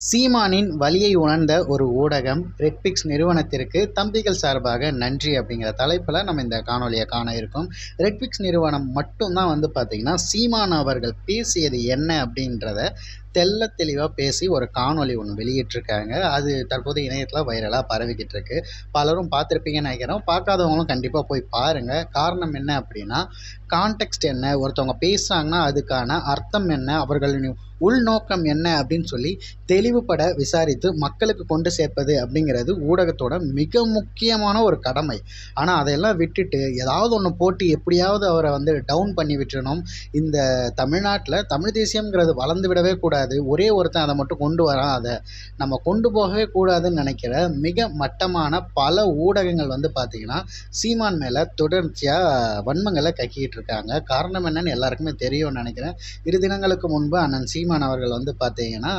சீமானின் வலியை உணர்ந்த ஒரு ஊடகம் ரெட்பிக்ஸ் நிறுவனத்திற்கு தம்பிகள் சார்பாக நன்றி அப்படிங்கிற தலைப்பில் நம்ம இந்த காணொலியை காண இருக்கோம். ரெட்பிக்ஸ் நிறுவனம் மட்டும்தான் வந்து பார்த்திங்கன்னா சீமான் அவர்கள் பேசியது என்ன அப்படின்றத தெள்ள தெளிவாக பேசி ஒரு காணொலி ஒன்று வெளியிட்டிருக்காங்க. அது தற்போது இணையத்தில் வைரலாக பரவிக்கிட்டு இருக்கு பலரும் பார்த்துருப்பீங்கன்னு நினைக்கிறோம் பார்க்காதவங்களும் கண்டிப்பாக போய் பாருங்கள் காரணம் என்ன அப்படின்னா கான்டெக்ஸ்ட் என்ன ஒருத்தவங்க பேசுகிறாங்கன்னா அதுக்கான அர்த்தம் என்ன அவர்களின் உள்நோக்கம் என்ன அப்படின்னு சொல்லி தெளிவுபட விசாரித்து மக்களுக்கு கொண்டு சேர்ப்பது அப்படிங்கிறது ஊடகத்தோட மிக முக்கியமான ஒரு கடமை. ஆனால் அதையெல்லாம் விட்டுட்டு ஏதாவது ஒன்று போட்டு எப்படியாவது அவரை வந்து டவுன் பண்ணி விட்டுணும் இந்த தமிழ்நாட்டில் தமிழ் தேசியங்கிறது வளர்ந்து விடவே கூடாது. ஒரே ஒருத்தன் அதை மட்டும் கொண்டு வரான். அதை நம்ம கொண்டு போகவே கூடாதுன்னு நினைக்கிற மிக மட்டமான பல ஊடகங்கள் வந்து பார்த்திங்கன்னா சீமான் மேலே தொடர்ச்சியாக வன்மங்களை கக்கிக்கிட்டு இருக்காங்க. காரணம் என்னன்னு எல்லாருக்குமே தெரியும்னு நினைக்கிறேன். இரு தினங்களுக்கு முன்பு அண்ணன் சீமான் அவர்கள் வந்து பார்த்தீங்கன்னா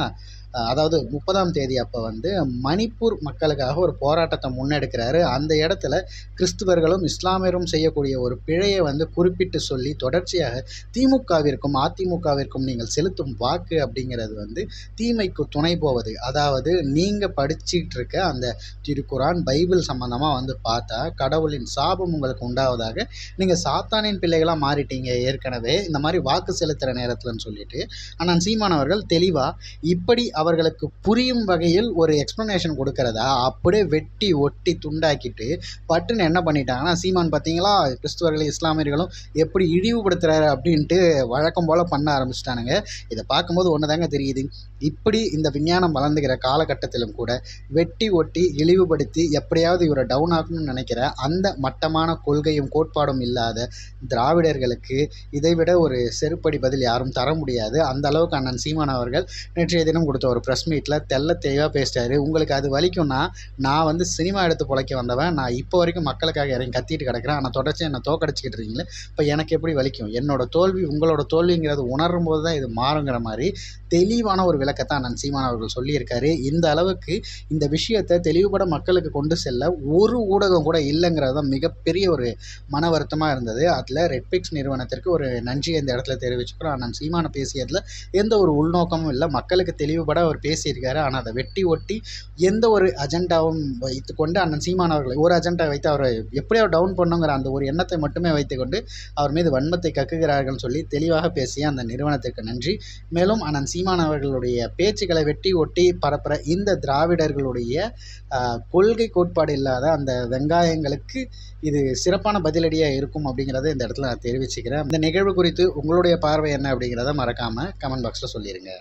அதாவது முப்பதாம் தேதி அப்போ வந்து மணிப்பூர் மக்களுக்காக ஒரு போராட்டத்தை முன்னெடுக்கிறாரு. அந்த இடத்துல கிறிஸ்துவர்களும் இஸ்லாமியரும் செய்யக்கூடிய ஒரு பிழையை வந்து குறிப்பிட்டு சொல்லி தொடர்ச்சியாக திமுகவிற்கும் அதிமுகவிற்கும் நீங்கள் செலுத்தும் வாக்கு அப்படிங்கிறது வந்து தீமைக்கு துணை போவது. அதாவது நீங்கள் படிச்சுட்டு இருக்க அந்த திருக்குரான் பைபிள் சம்மந்தமாக வந்து பார்த்தா கடவுளின் சாபம் உங்களுக்கு உண்டாவதாக நீங்கள் சாத்தானின் பிள்ளைகளாக மாறிட்டீங்க ஏற்கனவே. இந்த மாதிரி வாக்கு செலுத்துகிற நேரத்தில்னு சொல்லிட்டு. ஆனால் சீமானவர்கள் தெளிவாக இப்படி அவர்களுக்கு புரியும் வகையில் ஒரு எக்ஸ்ப்ளனேஷன் கொடுக்கறதா? அப்படியே வெட்டி ஒட்டி துண்டாக்கிட்டு பட்டுன்னு என்ன பண்ணிட்டாங்கன்னா சீமான் பார்த்தீங்களா கிறிஸ்துவர்களும் இஸ்லாமியர்களும் எப்படி இழிவுபடுத்துகிறாரு அப்படின்ட்டு வழக்கம் போல் பண்ண ஆரம்பிச்சிட்டானுங்க. இதை பார்க்கும்போது ஒன்று தாங்க தெரியுது. இப்படி இந்த விஞ்ஞானம் வளர்ந்துக்கிற காலகட்டத்திலும் கூட வெட்டி ஒட்டி இழிவுபடுத்தி எப்படியாவது இவரை டவுன் ஆகணும்னு நினைக்கிற அந்த மட்டமான கொள்கையும் கோட்பாடும் இல்லாத திராவிடர்களுக்கு இதைவிட ஒரு செருப்படி பதில் யாரும் தர முடியாது. அந்த அளவுக்கு அண்ணன் சீமான் அவர்கள் நேற்றைய தினம் கொடுத்த ஒரு ப்ரெஸ் மீட்டில் தெல்ல தெளிவாக பேசிட்டாரு. உங்களுக்கு அது வலிக்கும்னா நான் வந்து சினிமா எடுத்து பிழைக்க வந்தவன். நான் இப்போ வரைக்கும் மக்களுக்காக இறங்கி கத்திட்டு கிடக்கிறேன். ஆனால் தொடர்ச்சி என்னை தோக்கடிச்சிக்கிட்டு இருக்கீங்களே இப்போ எனக்கு எப்படி வலிக்கும்? என்னோட தோல்வி உங்களோட தோல்விங்கிறது உணரும் போது தான் இது மாறுங்கிற மாதிரி தெளிவான ஒரு விளக்கத்தை அண்ணன் சீமான் அவர்கள் சொல்லியிருக்காரு. இந்த அளவுக்கு இந்த விஷயத்தை தெளிவுபட மக்களுக்கு கொண்டு செல்ல ஒரு ஊடகம் கூட இல்லைங்கிறது தான் மிகப்பெரிய ஒரு மன வருத்தமாக இருந்தது. அதில் ரெட்பிக்ஸ் நிறுவனத்திற்கு ஒரு நன்றி இந்த இடத்துல தெரிவிச்சுக்கிறோம். அண்ணன் சீமான பேசியதில் எந்த ஒரு உள்நோக்கமும் இல்லை. மக்களுக்கு தெளிவுபட அவர் பேசியிருக்காரு. ஆனால் அதை வெட்டி ஒட்டி எந்த ஒரு அஜெண்டாவும் வைத்து கொண்டு அண்ணன் சீமான் அவர்களை ஒரு அஜெண்டா வைத்து அவரை எப்படியோ டவுன் பண்ணுங்கிற அந்த ஒரு எண்ணத்தை மட்டுமே வைத்துக்கொண்டு அவர் மீது வன்மத்தை கக்குகிறார்கள் சொல்லி தெளிவாக பேசிய அந்த நிறுவனத்திற்கு நன்றி. மேலும் அண்ணன் சீமான் அவர்களுடைய பேச்சுக்களை வெட்டி ஒட்டி பரப்புகிற இந்த திராவிடர்களுடைய கொள்கை கோட்பாடு இல்லாத அந்த வெங்காயங்களுக்கு இது சிறப்பான பதிலடியாக இருக்கும் அப்படிங்கிறத இந்த இடத்துல நான் தெரிவிச்சுக்கிறேன். இந்த நிகழ்வு குறித்து உங்களுடைய பார்வை என்ன அப்படிங்கிறத மறக்காமல் கமெண்ட் பாக்ஸில் சொல்லிடுங்க